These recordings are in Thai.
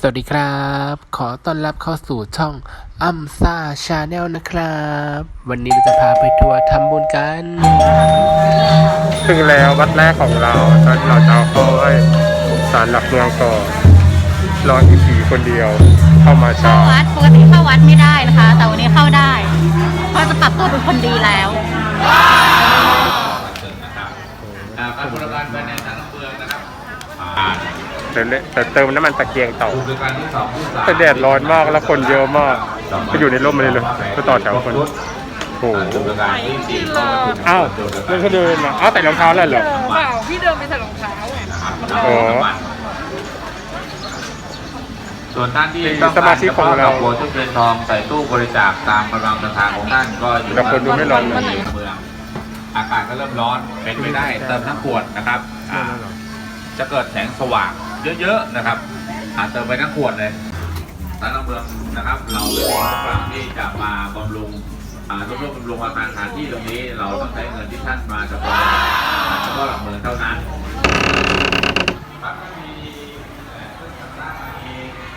สวัสดีครับ ขอต้อนรับเข้าสู่ช่องอัมซ่าชาแนลนะครับ วันนี้เราจะพาไปทัวร์ทำบุญกัน ถึงแล้ววัดแรกของเราตอนเราจะเอาเข้าไว้ศาลหลักเมืองก่อนรออีผีคนเดียวเข้ามาช้าเข้าวัดปกติเข้าวัดไม่ได้นะคะ แต่วันนี้เข้าได้เพราะจะปรับตัวเป็นคนดีแล้ว อ่าการบริการภายในสถานเมืองนะครับอ่า แต่เละแต่เติมน้ำมันตะเกียงต่อผู้บริการที่สองผู้สามแต่แดดร้อนมากแล้วคนเยอะมากก็อยู่ในร่มมาเลยเลยก็ต่อแถวคนโอ้โหผู้บริการที่สี่ก็ถูกอ้าวเล่นเขาเดินมาอ้าวใส่รองเท้าแล้วเหรอเปล่าพี่เดินไปใส่รองเท้าไงอ๋อส่วนท่านที่เป็นต้องสมาชิกของเราโบทุกเงินทองใส่ตู้บริจาคตามกำลังศรัทธาของท่านก็อยู่แต่คนดูไม่ร้อนในเมืองอากาศก็เริ่มร้อนเป็นไปได้เติมทั้งขวดนะครับอ่าจะเกิดแสงสว่าง เยอะๆนะครับอาเติมไปทั้งขวดเลยสารหลักเมืองนะครับ เราเลยมีโอกาสที่จะมาบำรุงอ่าร่วมบำรุงอาคารสถานที่ตรงนี้ เราต้องใช้เงินที่ท่านมาจากเฉพาะหลักเมืองเท่านั้น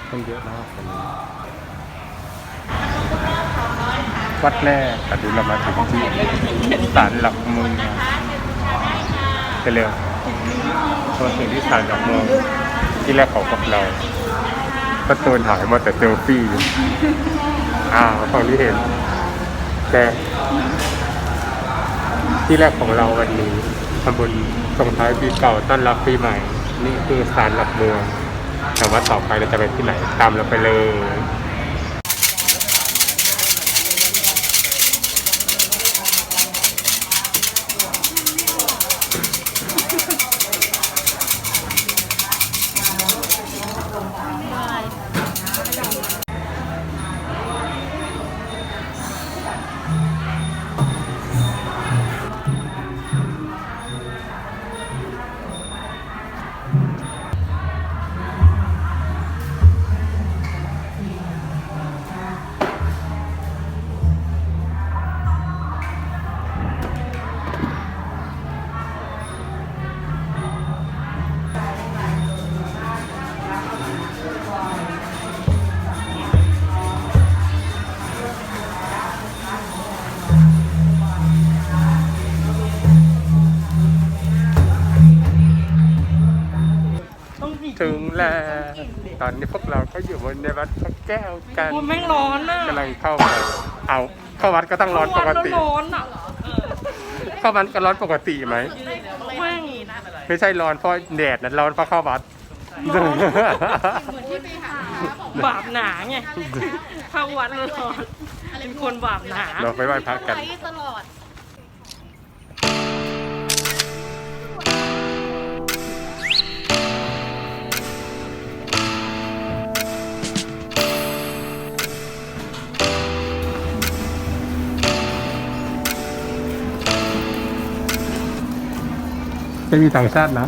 คนเยอะมากวัดแรกแต่ดูเรามาถึงที่ศาลหลักเมืองไปเร็วพอถึงที่ศาลหลักเมือง ที่แรกของพวกเราก็ตูนถ่ายมาแต่เซลฟี่อ้าวฟังที่เห็น แต่ที่แรกของเราวันนี้ทำบุญส่งท้ายปีเก่าต้อนรับปีใหม่ นี่คือศาลหลักเมืองแต่ว่าต่อไปเราจะไปที่ไหนตามเราไปเลย ตอนนี้พวกเราก็อยู่บนในวัดพระแก้วกันคุณแม่งร้อนอะกำลังเข้ามาเอาเข้าวัดก็ต้องร้อนปกติ ร้อนอะเข้าวัดก็ร้อนปกติไหม แม่งไม่ใช่ร้อนเพราะแดดนะร้อนเพราะเข้าวัด บาปหนาไงเข้าวัดแล้วร้อนเป็นคนบาปหนา เราไปไหว้พระกันไปตล ไม่มีต่างชาตินะ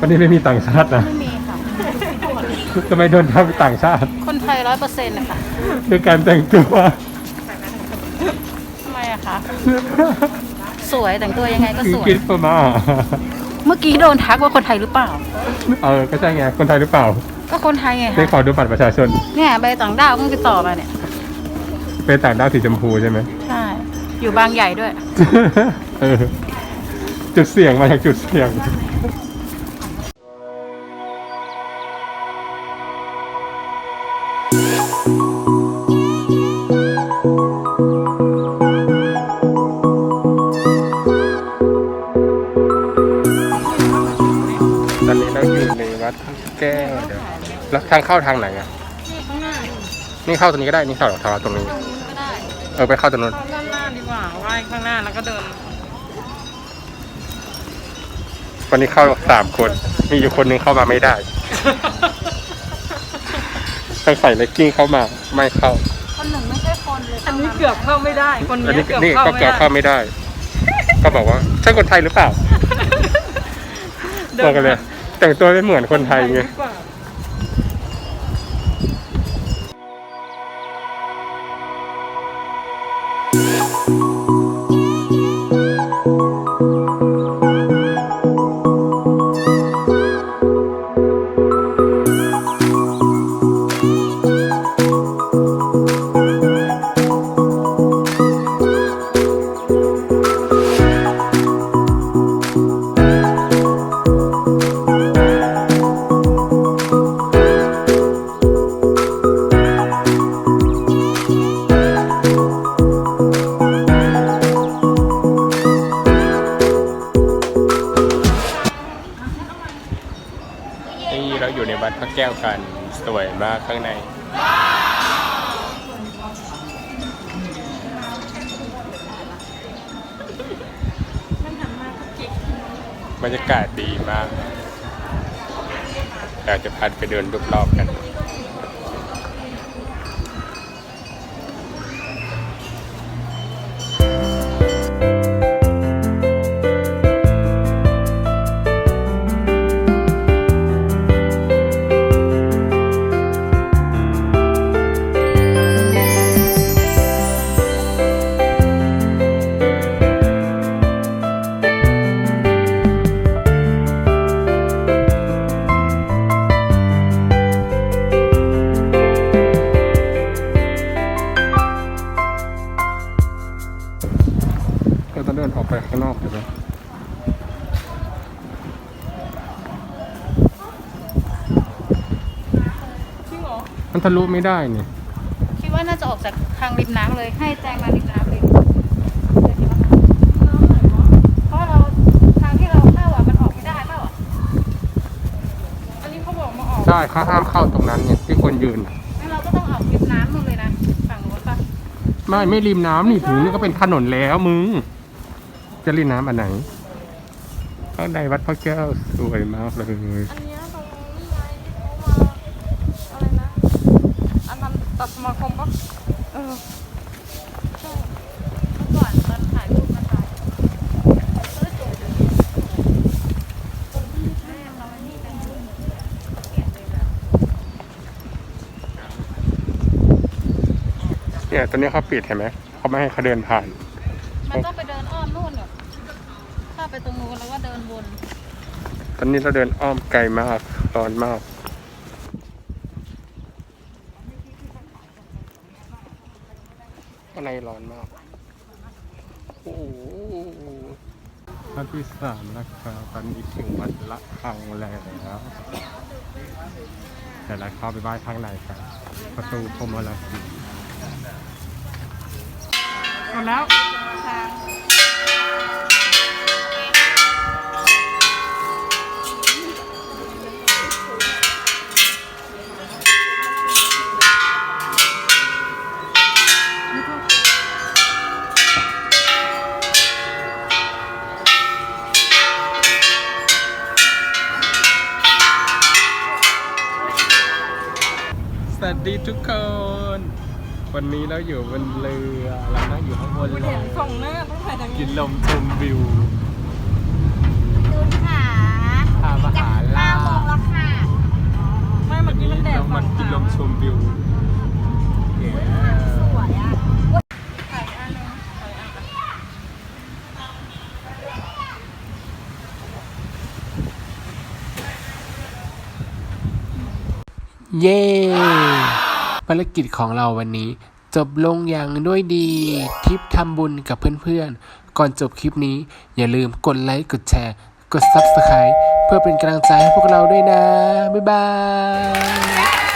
วันนี้ไม่มีต่างชาตินะไม่มีค่ะ ทำไมโดนทำต่างชาติคนไทยร้อยเปอร์เซ็นต์นะคะด้วยการแต่งตัวทำไมอะคะ สวยแต่งตัวยังไงก็สวยคิดประมาณเมื่อกี้โดนทักว่าคนไทยหรือเปล่า เออ ก็ใช่ไง คนไทยหรือเปล่า ก็คนไทยไงได้คะขอดูบัตรประชาชน เนี่ยใบต่างด้าวเพิ่งติดต่อมาเนี่ย เป็นต่างด้าวสีชมพูใช่ไหม ใช่ อยู่บางใหญ่ด้วย เออ จุดเสี่ยงมาจากจุดเสี่ยง ตอนนี้เราอยู่ในวัดพระแก้วเดี๋ยวแล้วทางเข้าทางไหนอะข้างหน้านี่เข้าตรงนี้ก็ได้ นี่เข้าทางตรงนี้ ก็ได้เออไปเข้าตรงนู้น เข้าด้านหน้าดีกว่าไหว้ข้างหน้าแล้วก็เดิน วันนี้เข้าสามคน มีอยู่คนหนึงเข้ามาไม่ได้ ต้องใส่เลกกิ้งเข้ามาไม่เข้า คนหนึ่งไม่ใช่คนเลยอันนี้เกือบเข้าไม่ได้ คนอันนี้นี้เกือบนี่เข้าก็ไม่เกี่ยวได้เข้าไม่ได้ ก็บอกว่าใช่คนไทยหรือเปล่าบอกกันเลย แต่งตัวไม่เหมือนคนไทยไงดีก พระแก้วกันสวยมากข้างใน บรรยากาศดีมากอยากจะพาไปเดินรอบๆกันะลุไม่ได้นี่คิดว่าน่าจะออกจากทางริมน้ำเลย ให้แจงมาริมน้ำเลยเพราะเราทางที่เราเข้าอะมันออกไม่ได้เปล่าอะอันนี้เขาบอกมาออกใช่เขาห้ามเข้าตรงนั้นเนี่ยที่คนยืนน่ะงั้นเราก็ต้องออกริมน้ำนู่นเลยนะฝั่งนู้นปะไม่ไม่ริมน้ำนี่ถึงนี่ก็เป็นถนนแล้วมึง จะริมน้ำอันไหนข้างในวัดพระแก้วสวยมากเลย อันเนี้ยตรงนี้ไงที่เขามาอะไรนะ อันนั้นตัดส มาคมปะเออเมื่อก่อนตอนถ่ายรูปมาถ่ายเออจูบแม่เราไม่มีกันเปลี่ยนเลยแบบเนี่ยตอนนี้เขาปิดเห็นไหมเขาไม่ให้เขาเดินผ่าน มันต้องไปเดินอ้อมนู่นเหรอถ้าไปตรงนู้นแล้วก็เดินวน ตอนนี้เราเดินอ้อมไกลมากร้อนมาก ข้างใน ร้อนมาก โอ้โหวันที่สามนะครับตอนนี้ถึงวัดละคังแล้วเดี๋ยวเราเข้าไปไหว้ข้างในครับ ประตูพรมราศีหมดแล้ว ทุกคน วันนี้เราอยู่บนเรือเรานั่งอยู่ข้างบนเลเห็ยนส่องหน้าต้องถ่ายทางกินี้นลมชมวิวดูค่ะพามาหาล่าโมงแล้วค่ะ ไม่เมื่อกี้มันแดดเรามากินลมชมวิวเย้สวยอะถ่ายอันนึงถ่ายอันนึงเย้ ภารกิจของเราวันนี้ จบลงอย่างด้วยดีทริปทำบุญกับเพื่อนๆ ก่อนจบคลิปนี้ อย่าลืมกดไลค์ กดแชร์ กด Subscribe เพื่อเป็นกำลังใจให้พวกเราด้วยนะ บ๊ายบาย